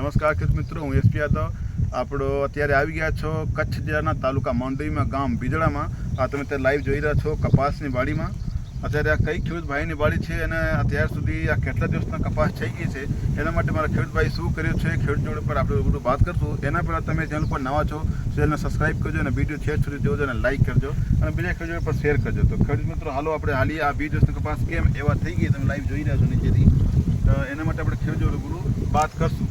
નમસ્કાર ખેડૂત મિત્રો, હું એસપી યાદવ. આપણો અત્યારે આવી ગયા છો કચ્છ જિલ્લાના તાલુકા માંડવીમાં, ગામ બીજડામાં આ તમે અત્યારે લાઈવ જોઈ રહ્યા છો કપાસની વાડીમાં. અત્યારે આ કઈ ખેડૂત ભાઈની વાડી છે અને અત્યાર સુધી આ કેટલા દિવસના કપાસ થઈ ગઈ છે, એના માટે મારા ખેડૂતભાઈ શું કર્યું છે, ખેડૂત જોડે પર આપણે બધું વાત કરશું. એના પહેલાં તમે ચેનલ પર નવા છો, ચેનલને સબસ્ક્રાઈબ કરજો અને વીડિયો છેડ સુધી જોજો અને લાઈક કરજો. અને બીજા ખેડૂત પર શેર કરજો. તો ખેડૂત મિત્રો, હાલો આપણે હાલી આ બીજ દિવસના કપાસ કેમ એવા થઈ ગઈ તમે લાઈવ જોઈ રહ્યા છો નીચેથી. તો એના માટે આપણે ખેડૂત ગુરુ વાત કરશું.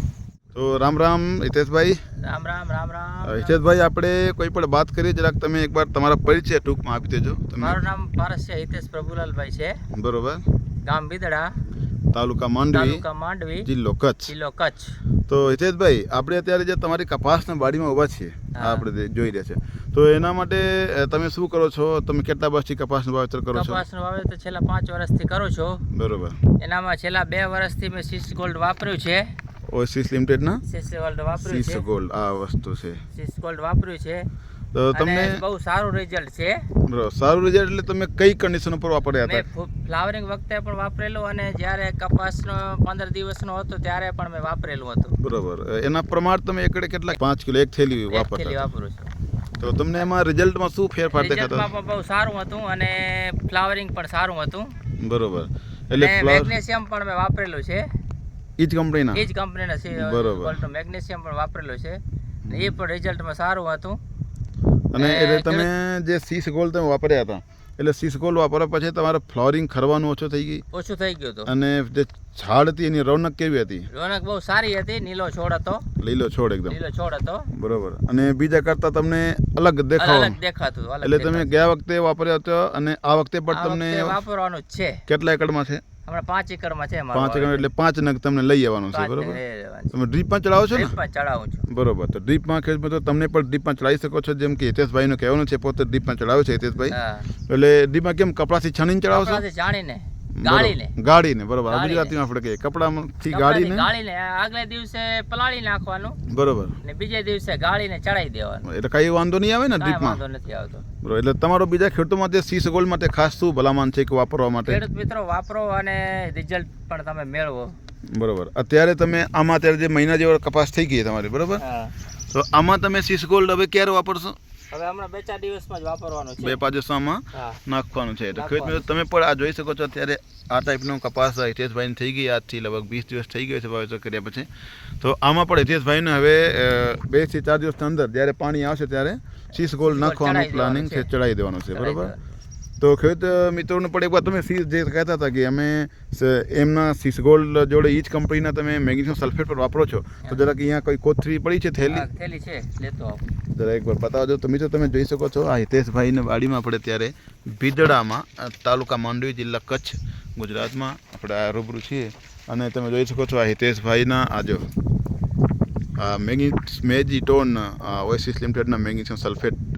તો રામ રામ હિતેશભાઈ. રામ રામ રામ રામ. હિતેશભાઈ આપણે કોઈ પણ વાત કરીએ જરાક તમે એકવાર તમારા પરિચય ટૂંકમાં આપી દેજો. મારું નામ પારસ્ય હિતેશ પ્રભુલાલભાઈ છે. બરોબર. ગામ બિદડા. તાલુકા માંડવી. તાલુકા માંડવી. જિલ્લો કચ્છ. જિલ્લો કચ્છ. તો હિતેશભાઈ આપણે અત્યારે જે તમારી કપાસના વાડીમાં ઊભા છીએ આપણે જોઈ રહ્યા છે. તો એના માટે તમે શું કરો છો? તમે કેટલા વર્ષથી કપાસનું વાવેતર કરો છો? કપાસનું વાવેતર છેલ્લા પાંચ વર્ષથી કરો છો. બરોબર. એનામાં છેલ્લા બે વર્ષથી મેં સિસ્ટ ગોલ્ડ વાપર્યું છે. ઓસિસ લિમિટેડના? સિસ ગોલ્ડ વાપર્યું છે છે. ગોલ્ડ આ વસ્તુ છે. સિસ ગોલ્ડ વાપર્યું છે. તો તમને બહુ સારું રિઝલ્ટ છે. સારું રિઝલ્ટ એટલે તમે કઈ કન્ડિશન ઉપર વાપર્યા હતા? ફ્લાવરિંગ વખતે પણ વાપરેલું અને જ્યારે કપાસનો પંદર દિવસનો હતો ત્યારે પણ મેં વાપરેલું હતું. બરોબર. એના પ્રમાણ તમે એકડે કેટલા? પાંચ કિલો એક થેલી વાપરતા વાપરું છું. તો તમને એમાં રિઝલ્ટમાં શું ફેરફાર દેખાતો? બહુ સારું હતું અને ફ્લાવરિંગ પણ સારું હતું. બરોબર. એટલે મેગ્નેશિયમ પણ મેં વાપરેલું છે. ઈ જ કંપનીના? એ જ કંપનીના છે. બરોબર. મેગ્નેશિયમ પણ વાપરેલું છે. ને એ પણ રિઝલ્ટમાં સારું હતું. અને એટલે તમે જે સીસ ગોલ્ડ તમે વાપર્યા હતા એટલે સીસ ગોલ્ડ વાપર્યા પછી તમારે ફ્લોરિંગ ખરવાનું ઓછું થઈ ગઈ ઓછું થઈ ગયું હતું. અને જે ઝાડ હતી એની રોનક કેવી હતી? રોનક બહુ સારી હતી નીલો છોડ હતો. લીલો છોડ એકદમ. લીલો છોડ હતો. બરોબર. અને બીજા કરતા તમને અલગ દેખાવ અલગ દેખાતું એટલે તમે ગયા વખતે વાપર્યા હતો અને આ વખતે પણ તમને વાપરવાનું છે. કેટલા એકડમાં છે? હમણાં પાંચ એકરમાં છે પાંચ એકડ એટલે પાંચ નગ તમને લઈ આવવાનું છે બરોબર. તમે ડ્રીપમાં ચડાવો છો ને? ડ્રીપ ચડાવું છું. બરોબર. તો ડ્રીપમાં ખેડમાં તો તમને પણ ડ્રીપમાં ચડાવી શકો છો જેમ કે હિતેશભાઈનું કહેવાનું છે પોતે ડ્રીપમાં ચડાવે છે હિતેશભાઈ. એટલે ડ્રીપમાં કેમ કપડાથી છાણીને ચડાવો છો? કપડાથી જાણીને ગાળીને. ગાળીને બરોબર. ગુજરાતીમાં આપણે કહીએ. કપડામાંથી ગાળીને? ગાળીને આગલે દિવસે પલાળી નાખવાનું. બરોબર. ને બીજે દિવસે ગાળીને ચડાવી દેવાનું. એટલે કઈ વાંધો નહીં આવે ને ડ્રીપમાં વાંધો નથી આવતો. બરોબર. એટલે તમારો બીજા ખેડૂતો માટે સીસ ગોલ્ડ માટે ખાસ શું ભલામણ છે કે વાપરવા માટે? ખેડૂત મિત્રો વાપરો અને રિઝલ્ટ પણ તમે મેળવો. બરોબર. અત્યારે તમે આમાં અત્યારે જે મહિના જેવો કપાસ થઈ ગઈ તમારી બરોબર? તો આમાં તમે સીસ ગોલ્ડ હવે ક્યારે વાપરશો? હવે હમણાં બે ચાર દિવસમાં જ વાપરવાનું બે પાંચ દિવસમાં નાખવાનું છે. એટલે ખેડૂત મિત્રો તમે પણ આ જોઈ શકો છો અત્યારે આ ટાઈપનો કપાસ હિતેશભાઈને થઈ ગઈ. આજથી લગભગ વીસ દિવસ થઈ ગયો છે વાવેતર કર્યા પછી. તો આમાં પણ હિતેશભાઈને હવે બેથી ચાર દિવસની અંદર જ્યારે પાણી આવશે ત્યારે શીશ ગોલ નાખવાનું પ્લાનિંગ છે ચડાવી દેવાનું છે. બરોબર? તો ખેડૂત મિત્રોને પણ એકવાર તમે શીશ જે કહેતા હતા કે અમે એમના શીશ ગોલ્ડ જોડે એ જ કંપનીના તમે મેગ્નેશિયમ સલ્ફેટ પર વાપરો છો. તો જરાક અહીંયા કોઈ કોથળી પડી છે થેલી? થેલી છે. લેતો આવો. જરા એકવાર બતાવજો. તો મિત્રો તમે જોઈ શકો છો આ હિતેશભાઈને વાડીમાં આપણે ત્યારે ભીદડામાં તાલુકા માંડવી જિલ્લા કચ્છ ગુજરાતમાં આપણે આ રૂબરૂ છીએ. અને તમે જોઈ શકો છો આ હિતેશભાઈના આ જો આ મેગી મેજીટોન ઓએસિસ લિમિટેડના મેગ્નેશિયમ સલ્ફેટ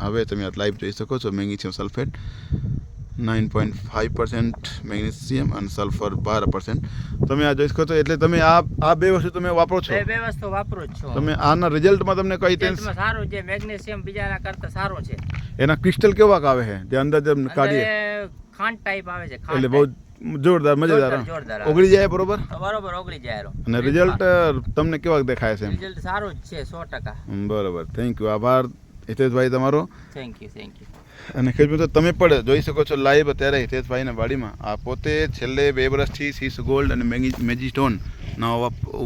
હવે તમે આ લાઈવ જોઈ શકો છો. Magnesium sulphate nine point five percent magnesium અને સલ્ફર બાર પર્સન્ટ તમે આ જોઈ શકો છો. એટલે તમે આ આ બે વસ્તુ તમે વાપરો છો. બે વસ્તુ વાપરો છો. તમે આના રિઝલ્ટમાં તમને કઈ ટેન્સ સારું છે. મેગ્નેશિયમ બીજાના કરતા સારો છે. એના ક્રિસ્ટલ કેવા આવે છે? જે અંદર જે કાઢીએ. ખાંડ ટાઈપ આવે છે એટલે બહુ જોરદાર મજેદાર. ઓગળી જાય બરોબર? બરોબર ઓગળી જાય અને રિઝલ્ટ તમને કેવા દેખાય છે રિઝલ્ટ સારું જ છે સો ટકા. બરોબર. થેન્ક યુ આભાર. હિતેશભાઈ તમારો? થેન્ક યુ થેન્ક યુ અને ખેડૂત મિત્રો તમે પણ જોઈ શકો છો લાઈવ અત્યારે હિતેશભાઈના વાડીમાં. આ પોતે છેલ્લે બે વર્ષથી સીસ ગોલ્ડ અને મેગી મેજીસ્ટોનનો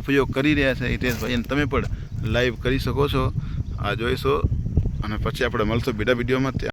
ઉપયોગ કરી રહ્યા છે હિતેશભાઈ. અને તમે પણ લાઈવ કરી શકો છો. આ જોઈશો. અને પછી આપણે મળશું બીજા વિડીયોમાં.